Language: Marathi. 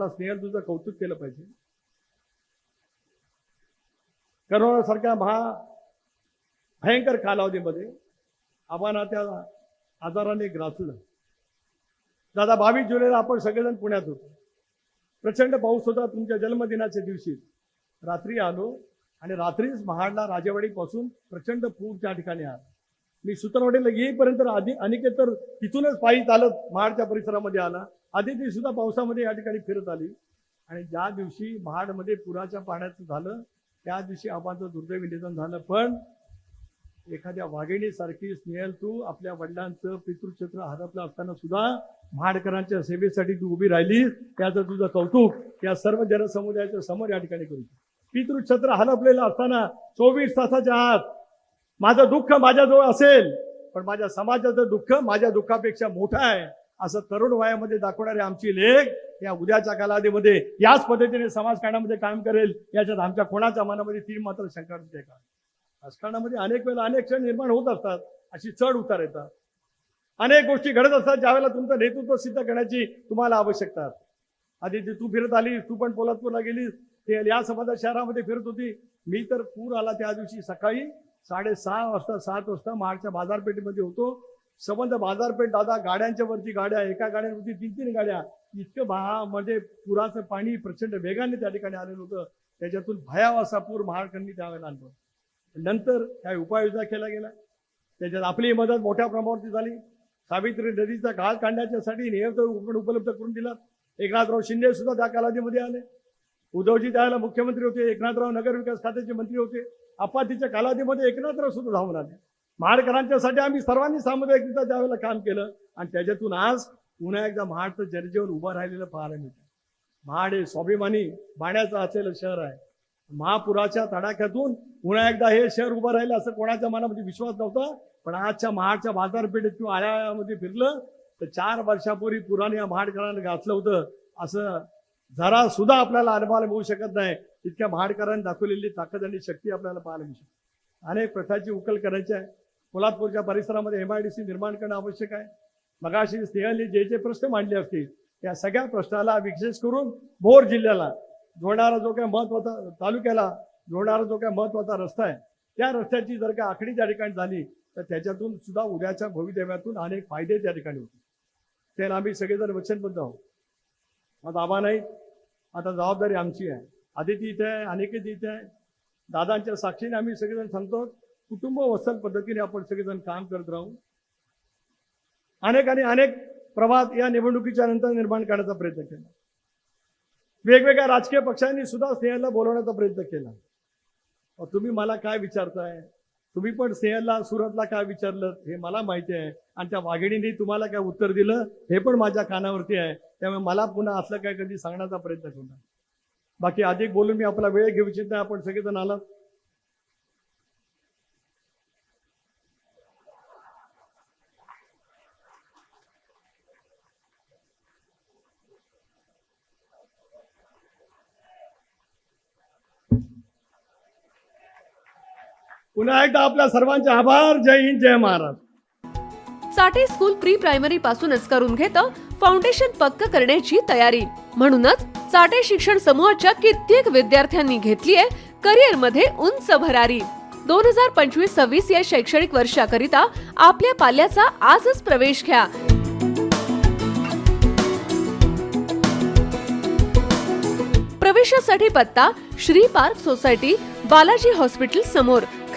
मला स्नेहल तुझं कौतुक केलं पाहिजे. करोनासारख्या महा भयंकर कालावधीमध्ये आव्हाना त्या आजाराने ग्रासलं. दादा बावीस जुलैला आपण सगळेजण पुण्यात होतो. प्रचंड पाऊस होता तुमच्या जन्मदिनाच्या दिवशी. रात्री आलो आणि रात्रीच महाडला राजेवाडीपासून प्रचंड पूर त्या ठिकाणी आला. मी सुतरवाडीला येईपर्यंत आधी अनिकेत तर तिथूनच पायी चालत महाडच्या परिसरामध्ये आला. आदिती सुद्धा पावसामध्ये या ठिकाणी फिरत आली. आणि ज्या दिवशी महाडमध्ये पुराच्या पाण्याचं झालं त्या दिवशी आबांचं दुर्दैवी निधन झालं. पण एखाद्या वाघिणीसारखी स्नेहल तू आपल्या वडिलांचं पितृक्षेत्र हरपलं असताना सुद्धा महाडकरांच्या सेवेसाठी तू उभी राहिली त्याचं तुझं कौतुक या सर्व जनसमुदायाच्या समोर या ठिकाणी करू पितृक्षेत्र हरपलेलं असताना चोवीस तासाच्या आत माझं दुःख माझ्याजवळ असेल पण माझ्या समाजाचं दुःख माझ्या दुःखापेक्षा मोठं आहे. असं तरुण वयामध्ये दाखवणारे आमची लेख या उद्याच्या कालावधीमध्ये याच पद्धतीने समाजकारणामध्ये काम करेल याच्यात आमच्या कोणाच्या मनामध्ये ती मात्र शंका नसते का? राजकारणामध्ये अनेक वेळेला अनेक क्षण निर्माण होत असतात अशी चढ उतार येतात. अनेक गोष्टी घडत असतात ज्यावेळेला तुमचं नेतृत्व सिद्ध करण्याची तुम्हाला आवश्यकता असते. आधी ती तू फिरत आली तू पण पोलादपूरला गेलीस ते या समाजा शहरामध्ये फिरत होती. मी तर पूर आला त्या दिवशी सकाळी साडेसहा वाजता सात वाजता महाडच्या बाजारपेठेमध्ये होतो. संबंध बाजारपेठ दादा गाड्यांच्या वरती गाड्या एका गाड्यांवरती तीन तीन गाड्या. इतकं भा म्हणजे पुराचं पाणी प्रचंड वेगाने त्या ठिकाणी आलेलं होतं. त्याच्यातून भयाव असा पूर महाराष्ट्रांनी त्यावेळेला आणलं नंतर ह्या उपाययोजना केल्या गेल्या. त्याच्यात आपली मदत मोठ्या प्रमाणावरती झाली. सावित्री नदीचा घाल काढण्याच्यासाठी नियम आपण उपलब्ध करून दिला. एकनाथराव शिंदे सुद्धा त्या कालावधीमध्ये आले. उद्धवजी त्यावेळेला मुख्यमंत्री होते एकनाथराव नगर विकास खात्याचे मंत्री होते. आपत्तीच्या कालावधीमध्ये एकनाथराव सुद्धा धावून आले. महाडकरांच्यासाठी आम्ही सर्वांनी सामुदायिकरित्या त्यावेळेला काम केलं आणि त्याच्यातून आज पुन्हा एकदा महाडचं जनजीवन उभं राहिलेलं पाहायला मिळतं महाड हे स्वाभिमानी बाण्याचं असलेलं शहर आहे. महापुराच्या तडाख्यातून पुन्हा एकदा हे शहर उभं राहिलं असं कोणाच्या मनामध्ये विश्वास नव्हता पण आजच्या महाडच्या बाजारपेठेत किंवा आळ्यामध्ये फिरलं तर चार वर्षापूर्वी पुराने या महाडकरांना घातलं होतं. असं जरा सुद्धा आपल्याला अनुभवायला मिळू शकत नाही. इतक्या महाडकरांनी दाखवलेली ताकद आणि शक्ती आपल्याला पाहायला मिळू शकते. अनेक प्रथाची उकल करायची आहे कोल्हापूरच्या परिसरामध्ये एम आय डी सी निर्माण करणं आवश्यक आहे. मगाशी स्नेहलने जे जे प्रश्न मांडले असतील त्या सगळ्या प्रश्नाला विशेष करून भोर जिल्ह्याला जोडणारा जो काही महत्त्वाचा तालुक्याला जोडणारा जो काही महत्त्वाचा रस्ता आहे त्या रस्त्याची जर का आखणी त्या ठिकाणी झाली तर त्याच्यातून सुद्धा उद्याच्या भवितव्यातून अनेक फायदे त्या ठिकाणी होतील. त्याला आम्ही सगळेजण वचनबद्ध आहोत. आता आव्हान नाही आता जबाबदारी आमची आहे. आदिती इथे आहे अनेकेत इथे आहे. दादांच्या साक्षीने आम्ही सगळेजण सांगतो कुटुंब वत्सल पद्धतीने आपण सगळेजण काम करत राहू. अनेकांनी अनेक प्रवाद या निवडणुकीच्या नंतर निर्माण करण्याचा प्रयत्न केला. वेगवेगळ्या राजकीय पक्षांनी सुद्धा स्नेहाला बोलवण्याचा प्रयत्न केला. तुम्ही मला काय विचारताय? तुम्ही पण स्नेहलला सुरतला काय विचारलं? हे मला माहिती आहे. आणि त्या वाघिणीने तुम्हाला काय उत्तर दिलं? हे पण माझ्या कानावरती आहे. त्यामुळे मला पुन्हा असलं काय कधी सांगण्याचा प्रयत्न करणार बाकी अधिक बोलून मी आपला वेळ घेऊ इच्छित नाही. आपण सगळेजण आलात. पुन्हा एकदा आपल्या सर्वांचे आभार. जय हिंद जय महाराज साठे स्कूल प्री प्रायमरी पासूनच करून घेतं फाउंडेशन पक्क करण्याची तयारी. म्हणूनच साठे शिक्षण समूहाच्या कित्येक विद्यार्थ्यांनी घेतलीये करिअरमध्ये उंच भरारी. दोन हजार पंचवीस सव्वीस या शैक्षणिक वर्षाकरिता आपल्या पाल्याचा आजच प्रवेश घ्या. प्रवेशासाठी पत्ता Shri park society Balaji hospital समोर.